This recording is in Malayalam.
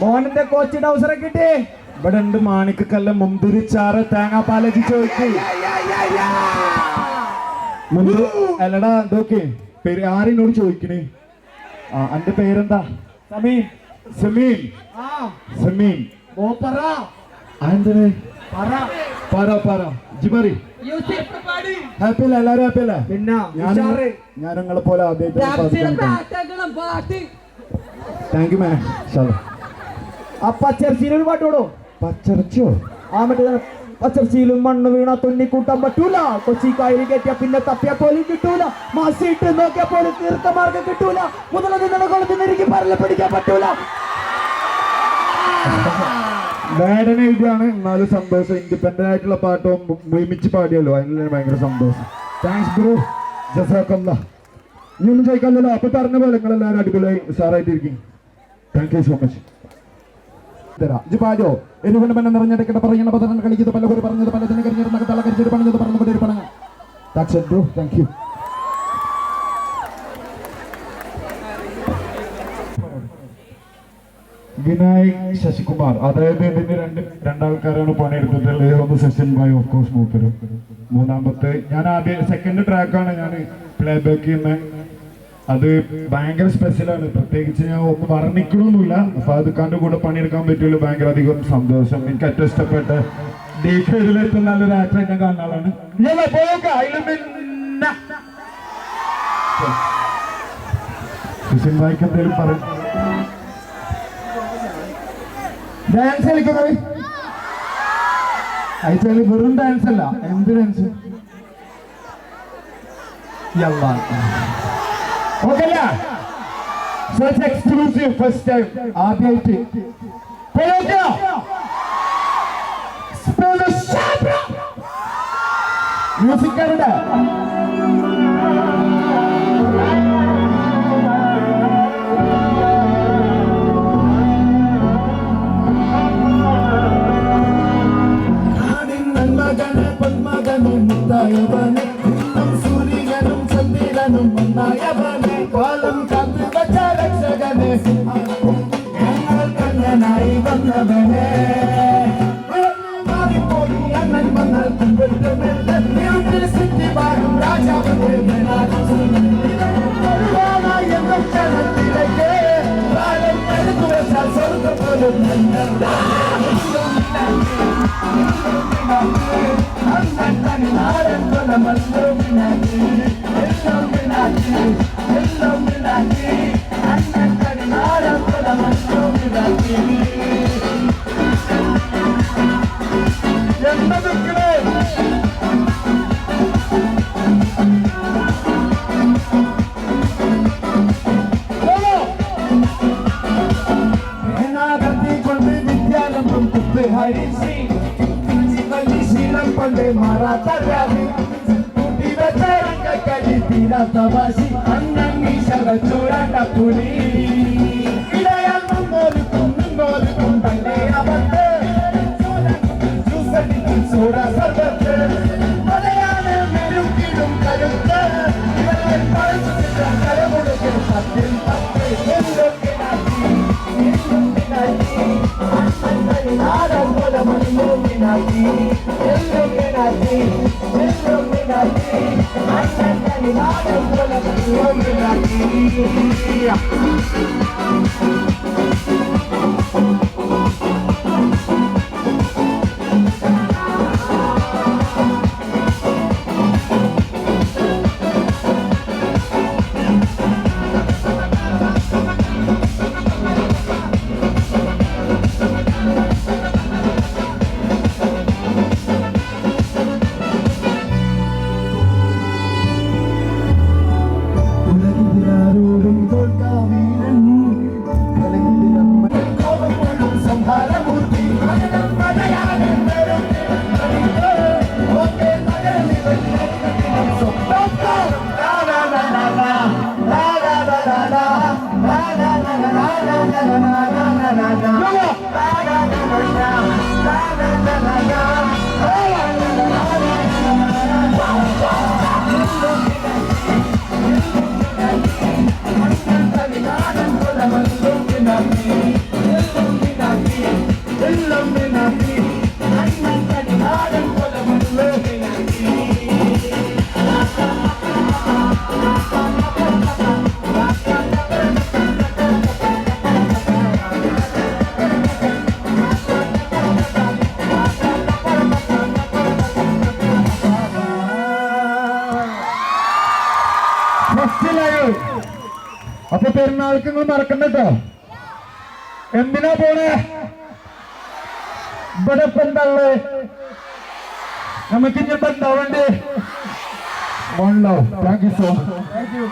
മോനന്റെ കോച്ച് ഡൗസറെ കിട്ടി. ഇവിടെ ഉണ്ട് മാണിക്കല്ല മുന്തിരിച്ചാറ് തേങ്ങാപ്പാലച്ച് ചോദിക്കും. മുന്തിരി അല്ലടാ എന്തൊക്കെ പേര് ആരെന്നോട് ചോദിക്കണേ? ആ എന്റെ പേരെന്താ? സമീൻ. സമീൻ. സമീൻ. ഓ പറ. പറ. പറ പറ. ജിബറി എല്ലാരും പിന്നെ ഞാൻ നിങ്ങളെ പോലെ താങ്ക് യു മാം ആ പച്ചർച്ചിയിൽ ഒരു പാട്ട് പാടോ ആ മറ്റേ പച്ചർച്ചിയിലും മണ്ണ് വീണ തുന്നിക്കൂട്ടാൻ പറ്റൂല. കൊച്ചി കായലിൽ കെട്ടിയ പിന്നെ തപ്പിയ പോലും കിട്ടൂല. മാസിയിട്ട് നോക്കിയ പോലും തീർത്ഥമാർഗം കിട്ടൂല. മുതല നിന്നെ കൊളുത്തിനിരിക്കി പരല പിടിക്കാൻ പറ്റൂല. വേടന എഴുതിയാണ്. എന്നാലും സന്തോഷം. ഇൻഡിപെൻഡന്റ് ആയിട്ടുള്ള പാട്ടോ ഒരുമിച്ച് പാടിയല്ലോ. അതിന് ഭയങ്കര സന്തോഷം. താങ്ക്സ് ബ്രോ ജസാക്കല്ല. ഇനി ഒന്നും ചോദിക്കാമല്ലോ അപ്പൊ പറഞ്ഞ പോലെ നിങ്ങളെല്ലാവരും അടിപൊളിയായി സാറായിട്ടിരിക്കും താങ്ക് യു സോ മച്ച് പാടിയോ എരിവണ്ട് മനം നിറഞ്ഞെടുക്കട്ടെ പറയുന്ന പതനം കളിക്കുന്നത് പല പേര് പറഞ്ഞത് പലതിനെ കരിഞ്ഞിരുന്ന തല കരിച്ചിട്ട് പണിഞ്ഞത് പറഞ്ഞു കൊണ്ടൊരു പണങ്ങ താങ്ക് യു വിനായക് ശശികുമാർ. അതായത് ഇതിന്റെ രണ്ട് രണ്ടാൾക്കാരാണ് പണിയെടുത്തിട്ടുള്ളത്. ഒന്ന് സെഷൻ ബൈ ഓഫ് കോഴ്സ് മൂപ്പരും. മൂന്നാമത്തെ ഞാൻ ആദ്യം സെക്കൻഡ് ട്രാക്കാണ് ഞാൻ പ്ലേ ബാക്ക് ചെയ്യുന്നത് അത് ഭയങ്കര സ്പെഷ്യലാണ് പ്രത്യേകിച്ച് ഞാൻ ഒന്ന് വർണിക്കണമൊന്നുമില്ല അപ്പൊ അത് കണ്ട് കൂടെ പണിയെടുക്കാൻ പറ്റുള്ളൂ ഭയങ്കര അധികം സന്തോഷം. എനിക്ക് ഏറ്റവും ഇഷ്ടപ്പെട്ട ഏറ്റവും നല്ലൊരു ആക്ടർ ഞാൻ കാണുന്ന ആളാണ്. എന്തെങ്കിലും പറയും ഡാൻസ് കളിക്കുന്നത് അയച്ചാൽ വെറും ഡാൻസ് അല്ല എന്ത് ഡാൻസ് ഓക്കല്ല സച്ച് എക്സ്ക്ലൂസീവ് ഫസ്റ്റ് ടൈം ആദ്യമായിട്ട് മ്യൂസിക്കാരുടെ പത്മകനും മുത്തായവനും സൂര്യനും ചന്ദ്രനും ഒന്നായവനും. காலம் காத்து வச்ச ரட்சகனே எங்கள் கண்ணனாய் வந்தவனே. அண்ணன் மன்னர் கும்பிட்டு மெல்ல இருட்டில் சித்தி வாழும் ராஜாவன் எங்கள் கணத்திலேயே காலம் தடுத்து வச்சால் சொந்த போலும் அண்ணன் தனி நாடன் சொல்ல மன்னர் வினாடி. எல்லாம் வினாடி. తవాసి అన్నం మీ సగ చూడట పులి Yeah. Yeah. അപ്പൊ പെരുന്നാൾക്ക് നിങ്ങൾ മറക്കണ്ട എന്തിനാ പോണേ? ഇവിടെ ഇപ്പൊ എന്താ ഉള്ളത് നമുക്ക് ഇനി ഇപ്പൊ എന്താ വേണ്ടേ? One love thank you so much